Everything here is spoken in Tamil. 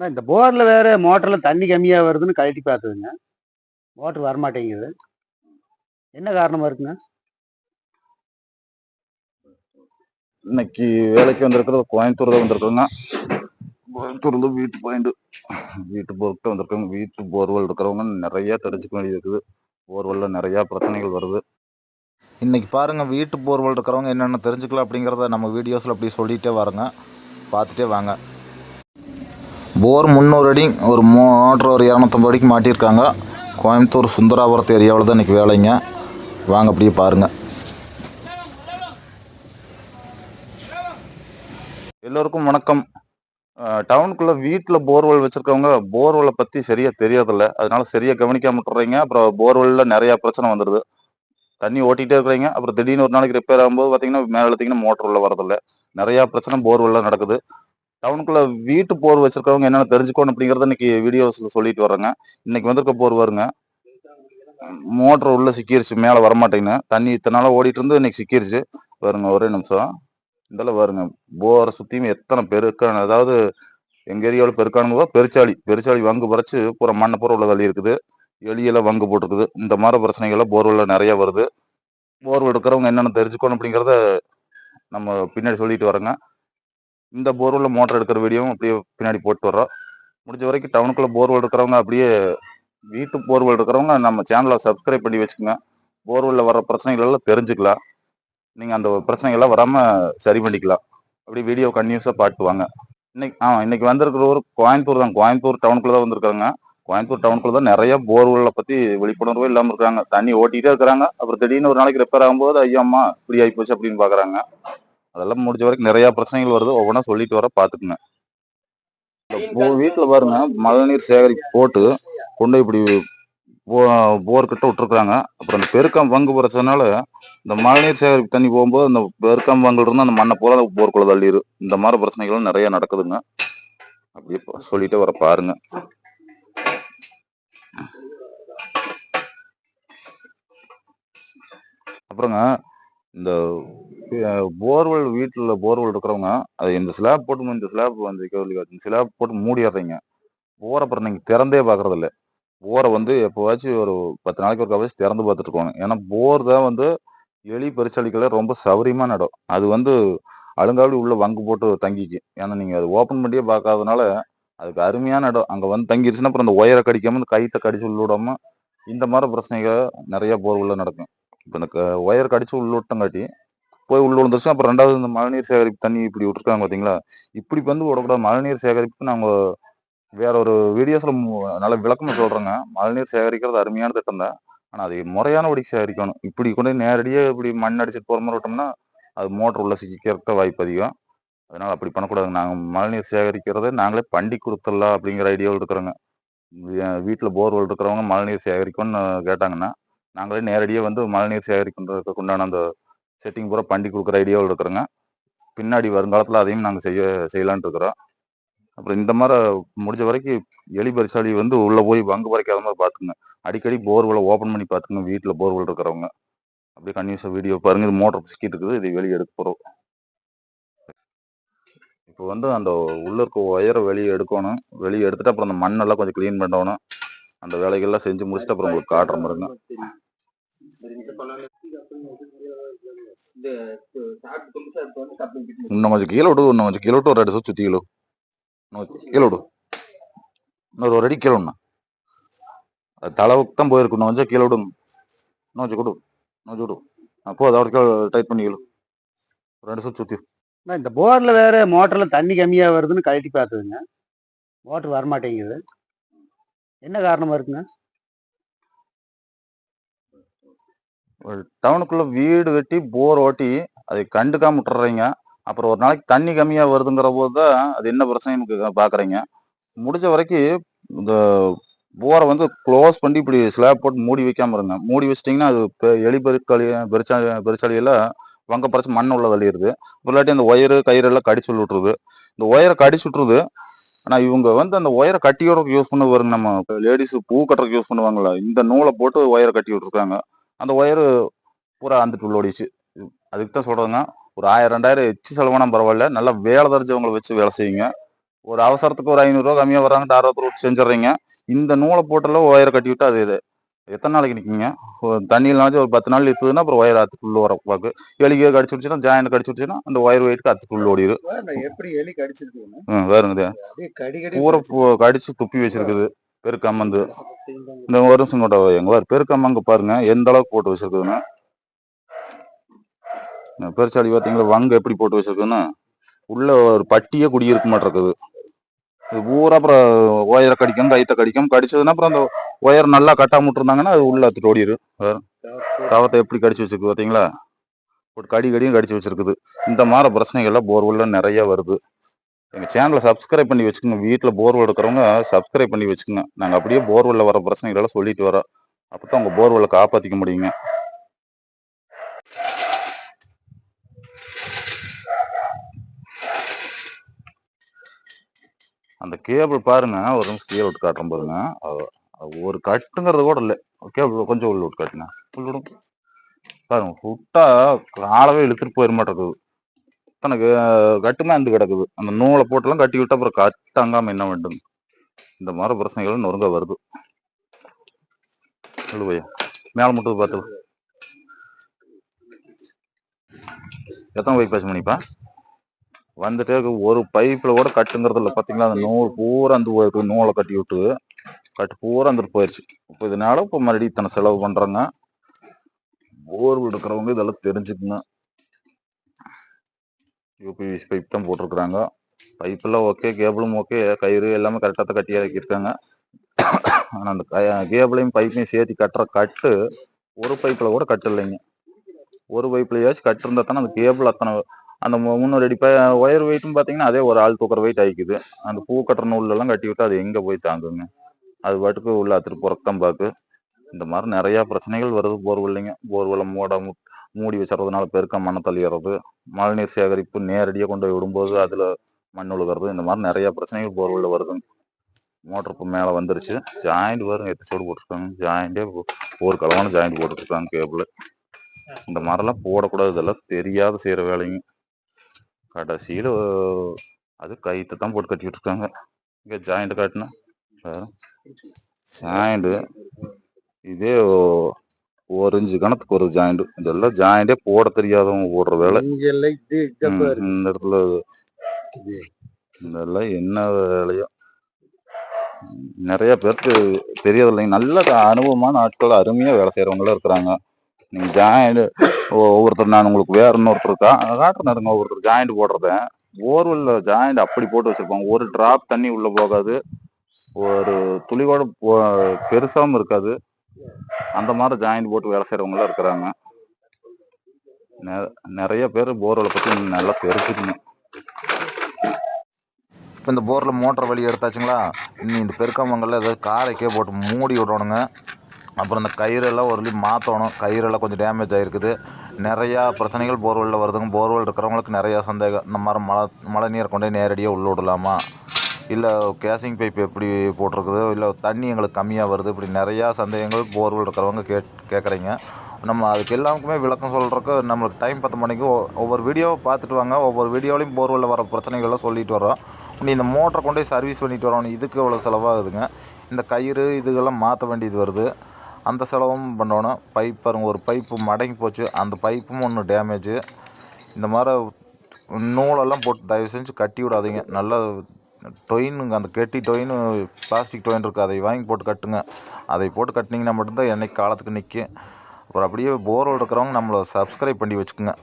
அண்ணா, இந்த போர்ல வேற மோட்டர்ல தண்ணி கம்மியா வருதுன்னு கழட்டி பார்த்ததுங்க. மோட்டர் வரமாட்டேங்குது. என்ன காரணமா இருக்குங்க? இன்னைக்கு வேலைக்கு வந்திருக்கிறது கோயம்புத்தூர் தான் வந்திருக்குங்க கோயம்புத்தூர்ல வீட்டு பாயிண்ட் வீட்டு போர்க்கு வந்திருக்காங்க. வீட்டு போர்வெல் இருக்கிறவங்க நிறைய தெரிஞ்சுக்க வேண்டியது இருக்குது. போர்வெல்ல நிறைய பிரச்சனைகள் வருது. இன்னைக்கு பாருங்க வீட்டு போர்வெல் இருக்கிறவங்க என்னென்ன தெரிஞ்சுக்கலாம் அப்படிங்கிறத நம்ம வீடியோஸில் அப்படி சொல்லிகிட்டே வரங்க. பார்த்துட்டே வாங்க. போர் முந்நூறு அடி ஒரு மோட்ரு ஒரு இரநூத்தம்பது அடிக்கு மாட்டியிருக்காங்க. கோயம்புத்தூர் சுந்தராபுரத்து ஏரியாவில் தான் இன்றைக்கி வேலைங்க. வாங்க அப்படியே பாருங்கள் எல்லோருக்கும் வணக்கம். டவுனுக்குள்ளே வீட்டில் போர்வெல் வச்சுருக்கவங்க போர்வெலை பற்றி சரியாக தெரியாதில்ல. அதனால சரியாக கவனிக்காம விட்டுறீங்க அப்புறம் போர்வெல்லில் நிறையா பிரச்சனை வந்துடுது தண்ணி ஓட்டிகிட்டே இருக்கிறீங்க. அப்புறம் திடீர்னு ஒரு நாளைக்கு ரிப்பேர் ஆகும்போது பார்த்தீங்கன்னா மேலே எடுத்தீங்கன்னா மோட்டர் உள்ள வரதில்லை. நிறையா பிரச்சனை போர்வெல்லாம் நடக்குது. டவுனுக்குள்ள வீட்டு போர் வச்சிருக்கவங்க என்னென்ன தெரிஞ்சுக்கணும் அப்படிங்கறத இன்னைக்கு வீடியோஸ்ல சொல்லிட்டு வர்றேங்க. இன்னைக்கு வந்திருக்க போர் வருங்க மோட்டர் உள்ள சிக்கிருச்சு மேலே வரமாட்டேங்குன்னு தண்ணி இத்தனை நாளா ஓடிட்டு இருந்து இன்னைக்கு சிக்கிருச்சு. வருங்க ஒரே நிமிஷம். இதெல்லாம் வருங்க போரை சுத்தியும் எத்தனை பெருக்கான அதாவது எங்க ஏரியாவில் பெருக்கானுங்க பெருச்சாளி பெருச்சாளி வங்கு பறிச்சு பூரா மண்ணை பூரா உள்ள தள்ளி இருக்குது. எலியெல்லாம் வங்கு போட்டிருக்குது. இந்த மாதிரி பிரச்சனைகள்லாம் போர்வெல்லாம் நிறைய வருது. போர்வெல் எடுக்கிறவங்க என்னென்ன தெரிஞ்சுக்கணும் அப்படிங்கிறத நம்ம பின்னாடி சொல்லிட்டு வரோங்க இந்த போர்வெல் மோட்டர் எடுக்கிற வீடியோவும் அப்படியே பின்னாடி போட்டு வர்றோம். முடிஞ்ச வரைக்கும் டவுனுக்குள்ளே போர்வெல் இருக்கிறவங்க அப்படியே வீட்டு போர்வெல் இருக்கிறவங்க நம்ம சேனலை சப்ஸ்கிரைப் பண்ணி வச்சுக்கோங்க. போர்வெல்லில் வர பிரச்சனைகள் எல்லாம் தெரிஞ்சுக்கலாம். நீங்கள் அந்த பிரச்சனைகள் எல்லாம் சரி பண்ணிக்கலாம். அப்படியே வீடியோ கன்யூஸாக பாட்டு வாங்க. இன்னைக்கு ஆ இன்னைக்கு வந்திருக்கிற ஒரு கோயம்புத்தூர் தான். கோயம்புத்தூர் டவுனுக்குள்ளே தான் வந்திருக்காங்க. கோயம்புத்தூர் டவுனுக்குள்ள தான் நிறைய போர்வெல்ல பற்றி விழிப்புணர்வே இல்லாமல் இருக்காங்க. தண்ணி ஓட்டிகிட்டே இருக்கிறாங்க. அப்புறம் திடீர்னு ஒரு நாளைக்கு ரிப்பேர் ஆகும்போது ஐயோ அம்மா இப்படி ஆகி போச்சு அப்படின்னு பார்க்குறாங்க அதெல்லாம் முடிஞ்ச வரைக்கும் நிறைய பிரச்சனைகள் வருது. ஒவ்வொன்றா சொல்லிட்டு வர பாத்துக்குங்க வீட்டுல பாருங்க மழைநீர் சேகரிப்பு போட்டு கொண்டு இப்படி போ- போர் கிட்ட விட்டுருக்காங்க அப்புறம் அந்த பெருக்கம் பங்கு பிரச்சனால இந்த மழைநீர் சேகரிப்பு தண்ணி போகும்போது அந்த பெருக்கம் பங்குல இருந்து அந்த மண்ணை பூரா போருக்குள்ள தள்ளிடு இந்த மாதிரி பிரச்சனைகள் நிறைய நடக்குதுங்க. அப்படியே ப- சொல்லிட்டே வர பாருங்க. அப்புறங்க இந்த போர்வெல் வீட்டுல போர்வெல் இருக்கிறவங்க அது இந்த ஸ்லாப் போட்டு இந்த ஸ்லாப் வந்து ஸ்லாப் போட்டு மூடிடுறீங்க போரை அப்புறம் நீங்க திறந்தே பாக்குறது இல்ல போரை வந்து எப்போவாச்சும் ஒரு பத்து நாளைக்கு ஒரு கவச்சு திறந்து பார்த்துட்டு இருக்கணும். ஏன்னா போர் தான் வந்து எலி பரிசளிக்கல ரொம்ப சௌரியமான இடம். அது வந்து அழுங்காவடி உள்ள வங்கு போட்டு தங்கிக்கு. ஏன்னா நீங்க அது ஓப்பன் பண்ணியே பார்க்காதனால அதுக்கு அருமையான இடம். அங்க வந்து தங்கிருச்சுன்னா அப்புறம் அந்த ஒயரை கடிக்காம இந்த கைத்தை கடிச்சு உள்ள இந்த மாதிரி பிரச்சனைகள் நிறைய போர் நடக்கும். இப்போ இந்த ஒயர் கடிச்சு உள்ளிட்டங்காட்டி போய் உள்ள விழுந்துருச்சு அப்புறம் ரெண்டாவது இந்த மழைநீர் சேகரிப்பு தண்ணி இப்படி விட்டுருக்காங்க பாத்தீங்களா? இப்படி வந்து விடக்கூடாது. மழைநீர் சேகரிப்பு நாங்க வேற ஒரு வீடியோஸ்ல நல்ல விளக்கமா சொல்றேங்க. மழைநீர் சேகரிக்கிறது அருமையான திட்டம் தான். ஆனா அது முறையானபடி சேகரிக்கணும். இப்படி கொண்டு போய் இப்படி மண் அடிச்சுட்டு போற மாதிரி விட்டோம்னா அது மோட்டர் உள்ள சிக்கிறதுக்கு வாய்ப்பு அதிகம். அதனால அப்படி பண்ணக்கூடாது நாங்க மழைநீர் சேகரிக்கிறத நாங்களே பண்டி கொடுத்துடலாம் அப்படிங்கிற ஐடியாவில் இருக்கிறோங்க. வீட்டில் வீட்டுல போர்வெல் இருக்கிறவங்க மழைநீர் சேகரிக்கணும்னு கேட்டாங்கன்னா நாங்களே நேரடியாக வந்து மழைநீர் சேகரிக்கிறதுக்கு உண்டான அந்த செட்டிங் பூரா பண்ணி கொடுக்குற ஐடியாவில் இருக்கிறோங்க. பின்னாடி வருங்காலத்தில் அதையும் நாங்கள் செய்ய செய்யலான்ட்டு இருக்கிறோம். அப்புறம் இந்த மாதிரி முடிஞ்ச வரைக்கும் எலி பரிசாலி வந்து உள்ளே போய் வங்கு வரைக்காத மாதிரி பார்த்துங்க அடிக்கடி போர்வெலை ஓப்பன் பண்ணி பார்த்துங்க வீட்டில் போர்வெல் இருக்கிறவங்க. அப்படியே கன்யூஸாக வீடியோ பாருங்க. இது மோட்டர் சிக்கிட்டு இருக்குது. இதை வெளியே எடுக்க போகிறோம் இப்போ வந்து அந்த உள்ள இருக்க ஒயரை வெளியே எடுக்கணும். வெளியே எடுத்துட்டு அப்புறம் அந்த மண்ணெல்லாம் கொஞ்சம் க்ளீன் பண்ணணும். அந்த வேலைகள்லாம் செஞ்சு முடிச்சுட்டு அப்புறம் உங்களுக்கு காட்டுற மாதிரிங்க. இன்னும் கொஞ்சம் கீழே விடு இன்னும் கொஞ்சம் கீழே விட்டு ஒரு ரெண்டு சுற்றி சுற்றி கிலோ இன்னும் கொஞ்சம் கீழே விடு. இன்னொரு ஒரு அடி கீழே விடணும் அது தளவுக்கு தான் போயிருக்கு இன்னும் கொஞ்சம் கீழே விடுங்க கொஞ்சம் கொடு கொஞ்சம் விடு அப்போ அதோட கீழே டைட் பண்ணிக்கலாம் ரெண்டு சுற்றி சுற்றி இந்த போர்ல வேற மோட்டர்ல தண்ணி கம்மியா வருதுன்னு கழட்டி பார்த்ததுங்க மோட்டர் வரமாட்டேங்குது. என்ன காரணமா இருக்குங்க? டவுனுக்குள்ளே வீடு கட்டி போர் ஓட்டி அதை கண்டுக்காம விட்டுறீங்க. அப்புறம் ஒரு நாளைக்கு தண்ணி கம்மியாக வருதுங்கிற போது தான் அது என்ன பிரச்சனைன்னு பார்க்குறீங்க முடிஞ்ச வரைக்கும் இந்த போரை வந்து க்ளோஸ் பண்ணி இப்படி ஸ்லாப் போட்டு மூடி வைக்காமல் இருங்க. மூடி வச்சிட்டிங்கன்னா அது பெ- எலி பெருக்களி பெருச்சாளி பெருச்சாளியெல்லாம் வங்க பறிச்சு மண் உள்ள தள்ளிடுது இல்லாட்டி அந்த ஒயரு கயிறு எல்லாம் கடிச்சு உள்ள விட்டுருது. இந்த ஒயரை கடிச்சு விட்டுருது. ஆனால் இவங்க வந்து அந்த ஒயரை கட்டியோட யூஸ் பண்ண வருங்க நம்ம லேடிஸ் பூ கட்டுறதுக்கு யூஸ் பண்ணுவாங்களா இந்த நூலை போட்டு ஒயரை கட்டி விட்டுருக்காங்க. அந்த ஒயரு பூரா அந்துட்டு உள்ள ஓடிச்சு அதுக்கு தான் சொல்றதுங்க ஒரு ஆயிரம் ரெண்டாயிரம் எச்சு செலவானா பரவாயில்ல. நல்லா வேலை தெரிஞ்சவங்களை வச்சு வேலை செய்யுங்க. ஒரு அவசரத்துக்கு ஒரு ஐநூறுரூவா கம்மியாக வராங்கட்டு அறுபது விட்டு செஞ்சிடுறீங்க. இந்த நூலை போட்டெல்லாம் ஒயரை கட்டி விட்டு அது இது. எத்தனை நாளைக்கு நிற்குங்க தண்ணியில்னாச்சும் ஒரு பத்து நாள் இத்துதுன்னா அப்புறம் ஒயர் அத்துக்குள்ள வர பார்க்கு எலிக்கே கடிச்சு விட்டுச்சுன்னா ஜாயின் கடிச்சு விட்டுச்சுன்னா அந்த ஒயர் வெயிட்டுக்கு அத்துக்குள்ள ஓடிடும் நான் எப்படி எலி கடிச்சிருக்குங்க ம் வேறுங்க பூரை கடிச்சு துப்பி வச்சிருக்குது. பெருக்கம்மந்து இந்த ஒரு நிமிஷம் கூட எங்க பாரு பெருக்கம்மங்க பாருங்க எந்த அளவுக்கு போட்டு வச்சிருக்குதுன்னு? இந்த பெருச்சாளி பார்த்தீங்களா வங்கு எப்படி போட்டு வச்சிருக்குன்னு உள்ள ஒரு பட்டியே குடியிருக்க மாட்டிருக்குது. இது பூரா அப்புறம் ஒயரை கடிக்கும் கைத்த கடிக்கும். கடிச்சதுன்னா அப்புறம் அந்த ஒயர் நல்லா கட்டாம விட்டுருந்தாங்கன்னா அது உள்ள அத்துட்டு ஓடிடும் தவத்தை எப்படி கடிச்சு வச்சிருக்கு பார்த்தீங்களா ஒரு கடி கடியும் கடிச்சு வச்சிருக்குது. இந்த மாதிரி பிரச்சனைகள்லாம் போர்வெல்லாம் நிறைய வருது. எங்கள் சேனலை சப்ஸ்கிரைப் பண்ணி வச்சுக்கோங்க. வீட்டில் போர்வெல் எடுக்கிறவங்க சப்ஸ்கிரைப் பண்ணி வச்சுக்கோங்க. நாங்கள் அப்படியே போர்வெல்ல வர பிரச்சனைகள் எல்லாம் சொல்லிட்டு வரோம் அப்பதான் உங்கள் போர்வெல்லை காப்பாற்றிக்க முடியுங்க. அந்த கேபிள் பாருங்க. ஒரு நிமிஷம் கீழே விட்டு காட்டுறேன் பாருங்க. ஒரு கட்டுங்கிறது கூட இல்லை. கேபிள் கொஞ்சம் உள்ள விட்டு காட்டுங்க. உள்ள விடும் பாருங்க விட்டா காலவே இழுத்துட்டு போயிட மாட்டேங்குது. தனக்கு கட்டுமே அந்த கிடக்குது. அந்த நூலை போட்டெல்லாம் கட்டி விட்டு அப்புறம் கட்டாங்காம என்ன வேண்டும்? இந்த மாதிரி பிரச்சனைகள் நொறுங்க வருது. சொல்லு பையா. மேல மட்டும் பார்த்து எத்தனை பைப் பேச பண்ணிப்பா வந்துட்டே இருக்கு. ஒரு பைப்ல கூட கட்டுங்கிறது இல்லை. பாத்தீங்களா? அந்த நூல் பூரா அந்த ஒரு நூலை கட்டி விட்டு கட்டு பூரா வந்துட்டு போயிடுச்சு இப்போ இதனால இப்போ மறுபடியும் இத்தனை செலவு பண்றாங்க. போர் எடுக்கிறவங்க இதெல்லாம் தெரிஞ்சுக்கணும். யூபிவிசி பைப் தான் போட்டிருக்கிறாங்க. பைப் எல்லாம் ஓகே கேபிளும் ஓகே கயிறு எல்லாமே கரெக்டாக தான் கட்டி இறக்கியிருக்காங்க. ஆனால் அந்த கேபிளையும் பைப்பையும் சேர்த்து கட்டுற கட்டு ஒரு பைப்பில் கூட கட்டு இல்லைங்க. ஒரு பைப்லையாச்சும் கட்டு இருந்தா தானே அந்த கேபிள் அத்தனை அந்த முன்னூறு அடி அடி ஒயர் வெயிட்டும் பார்த்தீங்கன்னா அதே ஒரு ஆள் தூக்குற வெயிட் ஆகிக்குது அந்த பூ கட்டுற நூல்லெல்லாம் கட்டி விட்டு அது எங்கே போய் தாங்குங்க? அது பாட்டுக்கு உள்ள அத்துட்டு புறத்தான் பார்க்கு இந்த மாதிரி நிறையா பிரச்சனைகள் வருது போர்வெல்லைங்க. போர்வெல்ல மூட முட்டு மூடி வச்சுறதுனால பெருக்கம் மண்ணை தள்ளிடுறது. மழைநீர் சேகரிப்பு நேரடியாக கொண்டு போய் விடும்போது அதில் மண் உழுகிறது இந்த மாதிரி நிறைய பிரச்சனைகள் போர்வெல்ல வருதுங்க. மோட்டர் இப்போ மேலே வந்துருச்சு. ஜாயிண்ட் வரும் எட்டு போட்டிருக்காங்க. ஜாயிண்டே ஒரு கலவான ஜாயிண்ட் போட்டுருக்காங்க கேபிள். இந்த மாதிரிலாம் போடக்கூடாது. இதெல்லாம் தெரியாத செய்கிற வேலைங்க. கடைசியில் அது கைத்தை தான் போட்டு கட்டி இருக்காங்க இங்கே ஜாயிண்ட் காட்டினா ஜாயிண்ட் இதே ஒரு இன்ச்சு கணத்துக்கு ஒரு ஜாயிண்ட் இதெல்லாம் ஜாயிண்டே போட தெரியாதவங்க போடுற வேலை. இந்த இடத்துல இதெல்லாம் என்ன வேலையோ. நிறைய பேருக்கு தெரியறது இல்லைங்க. நல்ல அனுபவமான ஆட்கள் அருமையா வேலை செய்யறவங்களும் இருக்கிறாங்க. நீங்க ஜாயிண்ட் ஒவ்வொருத்தர் நான் உங்களுக்கு வேற இன்னொருத்தர் கா காட்டுறேன் ஒவ்வொருத்தர் ஜாயிண்ட் போடுறத. போர்வெல்ல ஜாயிண்ட் அப்படி போட்டு வச்சிருப்பாங்க. ஒரு டிராப் தண்ணி உள்ள போகாது. ஒரு துளி கூட போ- பெருசாவும் இருக்காது. அந்த மாதிரி ஜாயிண்ட் போட்டு வேலை செய்கிறவங்களாம் இருக்கிறாங்க. நிறைய பேர் போர்வெலை பற்றி நல்லா தெரிஞ்சுக்கணும். இப்போ இந்த போரில் மோட்டர் வழி எடுத்தாச்சுங்களா? இனி இந்த பெருக்கமங்கல்ல ஏதாவது காரைக்கே போட்டு மூடி விடணுங்க. அப்புறம் இந்த கயிறெல்லாம் ஒரு மாற்றணும் கயிறெல்லாம் கொஞ்சம் டேமேஜ் ஆகிருக்குது நிறையா பிரச்சனைகள் போர்வெல்லில் வருதுங்க. போர்வெல் இருக்கிறவங்களுக்கு நிறையா சந்தேகம். இந்த மாதிரி மழை மழை நீரை கொண்டு போய் நேரடியாக உள்ள விடலாமா? இல்லை கேசிங் பைப் எப்படி போட்டிருக்குது இல்லை தண்ணி எங்களுக்கு கம்மியாக வருது இப்படி நிறையா சந்தேகங்கள் போர்வெல் இருக்கிறவங்க கேட் கேட்குறீங்க. நம்ம அதுக்கு எல்லாருக்குமே விளக்கம் சொல்கிறதுக்கு நம்மளுக்கு டைம் பத்து மணிக்கு ஒவ்வொரு வீடியோவை பார்த்துட்டு வாங்க ஒவ்வொரு வீடியோலையும் போர்வெல்லில் வர பிரச்சனைகள்லாம் சொல்லிட்டு வரோம் நீ இந்த மோட்டரை கொண்டு போய் சர்வீஸ் பண்ணிட்டு வரணும் இதுக்கு இவ்வளோ செலவாகுதுங்க. இந்த கயிறு இதுகெல்லாம் மாற்ற வேண்டியது வருது. அந்த செலவும் பண்ணணும். பைப் பாருங்க ஒரு பைப்பு மடங்கி போச்சு. அந்த பைப்பும் ஒன்று டேமேஜு இந்த மாதிரி நூலெல்லாம் போட்டு தயவு செஞ்சு கட்டி விடாதீங்க. நல்லா டொயினுங்க அந்த கெட்டி டொயின் பிளாஸ்டிக் டொயின் இருக்குது அதை வாங்கி போட்டு கட்டுங்க. அதை போட்டு கட்டினீங்கன்னா மட்டும்தான் என்னைக்கு காலத்துக்கு நிற்கும் அப்புறம் அப்படியே போர் இருக்கிறவங்க நம்மளை சப்ஸ்கிரைப் பண்ணி வச்சுக்கோங்க.